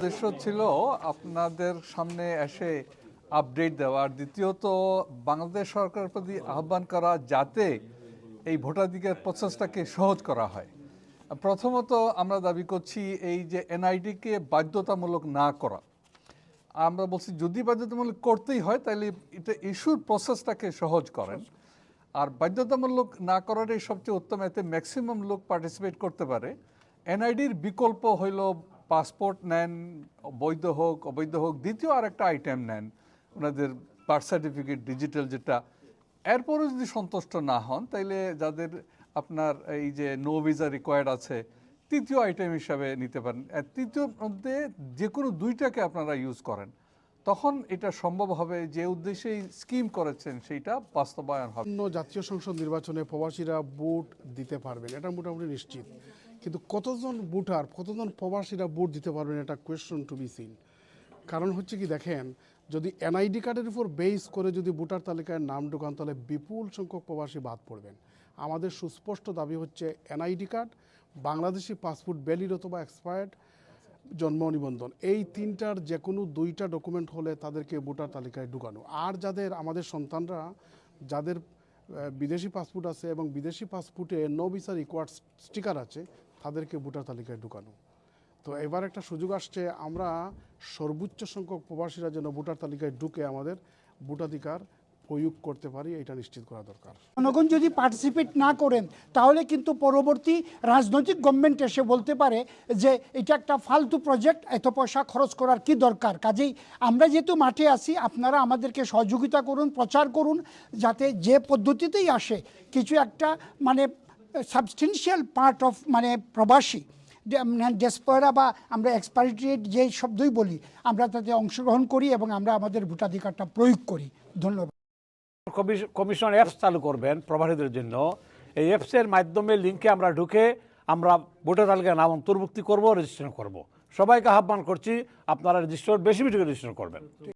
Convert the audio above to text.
উদ্দেশ্য ছিল আপনাদের সামনে এসে আপডেট দেওয়া। আর দ্বিতীয়ত, বাংলাদেশ সরকারের প্রতি আহ্বান করা যাতে এই ভোটাধিকার প্রসেসটাকে সহজ করা হয়। প্রথমত আমরা দাবি করছি এই যে এনআইডিকে বাধ্যতামূলক না করা। আমরা বলছি যদি বাধ্যতামূলক করতেই হয়, তাহলে এটা ইস্যুর প্রসেসটাকে সহজ করেন। আর বাধ্যতামূলক না করাটাই সবচেয়ে উত্তম, এতে ম্যাক্সিমাম লোক পার্টিসিপেট করতে পারে। এনআইডির বিকল্প হইল পাসপোর্ট নেন বৈধ হোক, অবৈধ হোক, দ্বিতীয় আরেকটা আইটেম নেন, ওনাদের বার্থ সার্টিফিকেট ডিজিটাল যেটা, এরপরও যদি সন্তুষ্ট না হন, তাইলে যাদের আপনার এই যে নো ভিসা রিকোয়ার্ড আছে, তৃতীয় আইটেম হিসাবে নিতে পারেন। তৃতীয় মধ্যে যে কোনো দুইটাকে আপনারা ইউজ করেন। তখন এটা সম্ভব হবে যে উদ্দেশ্যে স্কিম করেছেন, সেইটা বাস্তবায়ন হবে। জাতীয় সংসদ নির্বাচনে প্রবাসীরা ভোট দিতে পারবেন, এটা মোটামুটি নিশ্চিত। কিন্তু কতজন ভোটার, কতজন প্রবাসীরা ভোট দিতে পারবেন এটা কোয়েশ্চন টু বি সিন কারণ হচ্ছে কি দেখেন, যদি এনআইডি কার্ডের উপর বেস করে যদি ভোটার তালিকায় নাম ঢোকান, তাহলে বিপুল সংখ্যক প্রবাসী বাদ পড়বেন। আমাদের সুস্পষ্ট দাবি হচ্ছে NID card, Bangladeshi passport valid অথবা এক্সপায়ার্ড জন্ম নিবন্ধন। এই তিনটার যে কোনো দুইটা ডকুমেন্ট হলে তাদেরকে ভোটার তালিকায় ঢুকানো। আর যাদের, আমাদের সন্তানরা, যাদের বিদেশি পাসপোর্ট আছে এবং বিদেশি পাসপোর্টে নো ভিসা রিকোয়ার্ড স্টিকার আছে তাদেরকে ভোটার তালিকায় ঢুকানো। তো এবার একটা সুযোগ আসছে, আমরা সর্বোচ্চ সংখ্যক প্রবাসীরা যেন ভোটার তালিকায় ঢুকে আমাদের ভোটাধিকার প্রয়োগ করতে পারি, এটা নিশ্চিত করা দরকার। জনগণ যদি পার্টিসিপেট না করেন, তাহলে কিন্তু পরবর্তী রাজনৈতিক গভর্নমেন্ট এসে বলতে পারে যে, এটা একটা ফালতু প্রজেক্ট এত পয়সা খরচ করার কি দরকার? কাজেই আমরা যেহেতু মাঠে আছি, আপনারা আমাদেরকে সহযোগিতা করুন, প্রচার করুন, যাতে যে পদ্ধতিতেই আসে, কিছু একটা মানে সাবস্টেন্সিয়াল পার্ট অফ মানে প্রবাসী। ডেসপয়রা বা আমরা এক্সপারিটেড যে শব্দই বলি, আমরা তাতে অংশগ্রহণ করি এবং আমরা আমাদের ভোটাধিকারটা প্রয়োগ করি। ধন্যবাদ। কমিশ- কমিশন অ্যাপস চালু করবেন প্রবাসীদের জন্য। এই অ্যাপসের মাধ্যমে লিঙ্কে আমরা ঢুকে আমরা ভোটার তালিকায় নাম অন্তর্ভুক্তি করব রেজিস্ট্রেশন করব। সবাইকে আহ্বান করছি, আপনারা রেজিস্টার বেশি বেশি রেজিস্ট্রেশন করবেন।